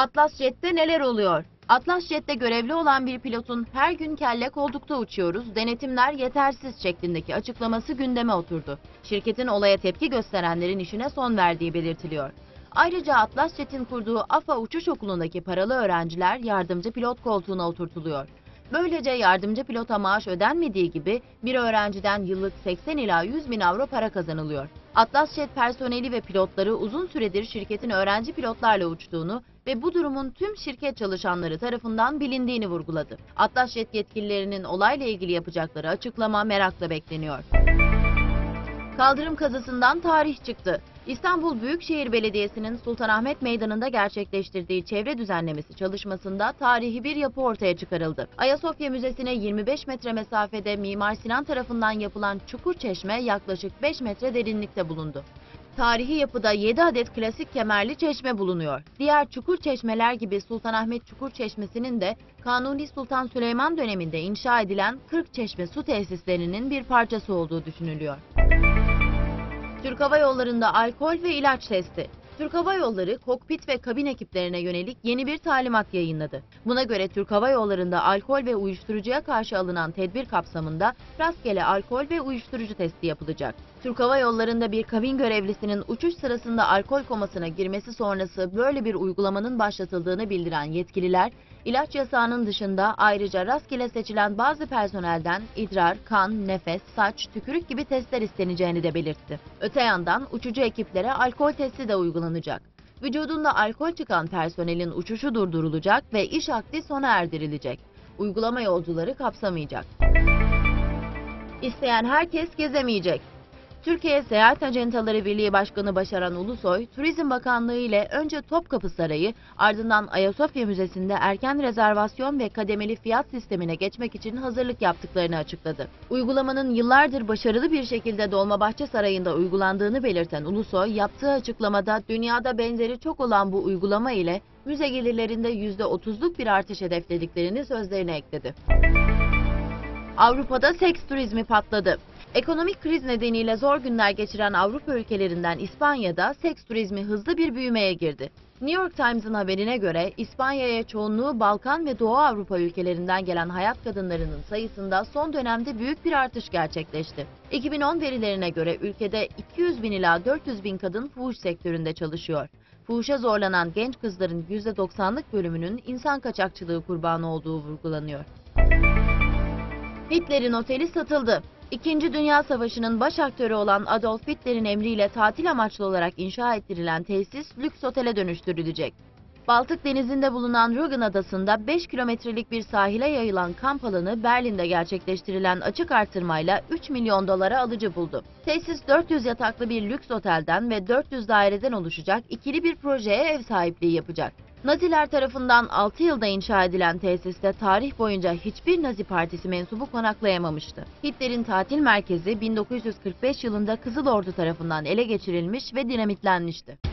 Atlas Jet'te neler oluyor? Atlas Jet'te görevli olan bir pilotun her gün kelle koldukta uçuyoruz, denetimler yetersiz şeklindeki açıklaması gündeme oturdu. Şirketin olaya tepki gösterenlerin işine son verdiği belirtiliyor. Ayrıca Atlas Jet'in kurduğu AFA Uçuş Okulu'ndaki paralı öğrenciler yardımcı pilot koltuğuna oturtuluyor. Böylece yardımcı pilota maaş ödenmediği gibi bir öğrenciden yıllık 80 ila 100 bin avro para kazanılıyor. Atlas Jet personeli ve pilotları uzun süredir şirketin öğrenci pilotlarla uçtuğunu ve bu durumun tüm şirket çalışanları tarafından bilindiğini vurguladı. Atlas Jet yetkililerinin olayla ilgili yapacakları açıklama merakla bekleniyor. Kaldırım kazısından tarih çıktı. İstanbul Büyükşehir Belediyesi'nin Sultanahmet Meydanı'nda gerçekleştirdiği çevre düzenlemesi çalışmasında tarihi bir yapı ortaya çıkarıldı. Ayasofya Müzesi'ne 25 metre mesafede Mimar Sinan tarafından yapılan çukur çeşme yaklaşık 5 metre derinlikte bulundu. Tarihi yapıda 7 adet klasik kemerli çeşme bulunuyor. Diğer çukur çeşmeler gibi Sultanahmet Çukur Çeşmesi'nin de Kanuni Sultan Süleyman döneminde inşa edilen 40 çeşme su tesislerinin bir parçası olduğu düşünülüyor. Türk Hava Yolları'nda alkol ve ilaç testi. Türk Hava Yolları kokpit ve kabin ekiplerine yönelik yeni bir talimat yayınladı. Buna göre Türk Hava Yolları'nda alkol ve uyuşturucuya karşı alınan tedbir kapsamında rastgele alkol ve uyuşturucu testi yapılacak. Türk Hava Yolları'nda bir kabin görevlisinin uçuş sırasında alkol komasına girmesi sonrası böyle bir uygulamanın başlatıldığını bildiren yetkililer, ilaç yasağının dışında ayrıca rastgele seçilen bazı personelden idrar, kan, nefes, saç, tükürük gibi testler isteneceğini de belirtti. Öte yandan uçucu ekiplere alkol testi de uygulanacak. Vücudunda alkol çıkan personelin uçuşu durdurulacak ve iş akdi sona erdirilecek. Uygulama yolcuları kapsamayacak. İsteyen herkes gezemeyecek. Türkiye Seyahat Acentaları Birliği Başkanı Başaran Ulusoy, Turizm Bakanlığı ile önce Topkapı Sarayı, ardından Ayasofya Müzesi'nde erken rezervasyon ve kademeli fiyat sistemine geçmek için hazırlık yaptıklarını açıkladı. Uygulamanın yıllardır başarılı bir şekilde Dolmabahçe Sarayı'nda uygulandığını belirten Ulusoy, yaptığı açıklamada dünyada benzeri çok olan bu uygulama ile müze gelirlerinde %30'luk bir artış hedeflediklerini sözlerine ekledi. Avrupa'da seks turizmi patladı. Ekonomik kriz nedeniyle zor günler geçiren Avrupa ülkelerinden İspanya'da seks turizmi hızlı bir büyümeye girdi. New York Times'ın haberine göre İspanya'ya çoğunluğu Balkan ve Doğu Avrupa ülkelerinden gelen hayat kadınlarının sayısında son dönemde büyük bir artış gerçekleşti. 2010 verilerine göre ülkede 200 bin ila 400 bin kadın fuhuş sektöründe çalışıyor. Fuhuşa zorlanan genç kızların %90'lık bölümünün insan kaçakçılığı kurbanı olduğu vurgulanıyor. Hitler'in oteli satıldı. İkinci Dünya Savaşı'nın baş aktörü olan Adolf Hitler'in emriyle tatil amaçlı olarak inşa ettirilen tesis lüks otele dönüştürülecek. Baltık Denizi'nde bulunan Rügen Adası'nda 5 kilometrelik bir sahile yayılan kamp alanı Berlin'de gerçekleştirilen açık artırmayla 3 milyon dolara alıcı buldu. Tesis 400 yataklı bir lüks otelden ve 400 daireden oluşacak ikili bir projeye ev sahipliği yapacak. Naziler tarafından 6 yılda inşa edilen tesiste tarih boyunca hiçbir Nazi Partisi mensubu konaklayamamıştı. Hitler'in tatil merkezi 1945 yılında Kızıl Ordu tarafından ele geçirilmiş ve dinamitlenmişti.